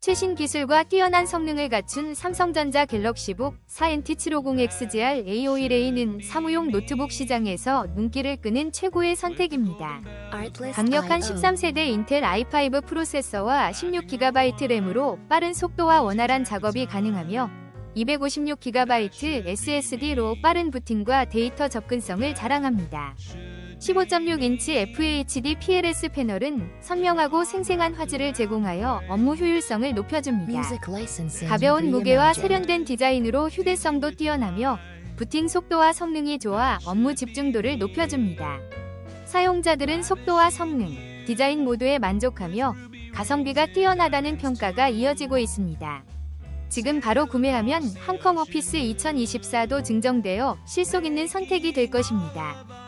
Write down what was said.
최신 기술과 뛰어난 성능을 갖춘 삼성전자 갤럭시북 4NT750XGR A51A는 사무용 노트북 시장에서 눈길을 끄는 최고의 선택입니다. 강력한 13세대 인텔 i5 프로세서와 16GB 램으로 빠른 속도와 원활한 작업이 가능하며 256GB SSD로 빠른 부팅과 데이터 접근성을 자랑합니다. 15.6인치 FHD PLS 패널은 선명하고 생생한 화질을 제공하여 업무 효율성을 높여줍니다. 가벼운 무게와 세련된 디자인으로 휴대성도 뛰어나며 부팅 속도와 성능이 좋아 업무 집중도를 높여줍니다. 사용자들은 속도와 성능, 디자인 모두에 만족하며 가성비가 뛰어나다는 평가가 이어지고 있습니다. 지금 바로 구매하면 한컴 오피스 2024도 증정되어 실속 있는 선택이 될 것입니다.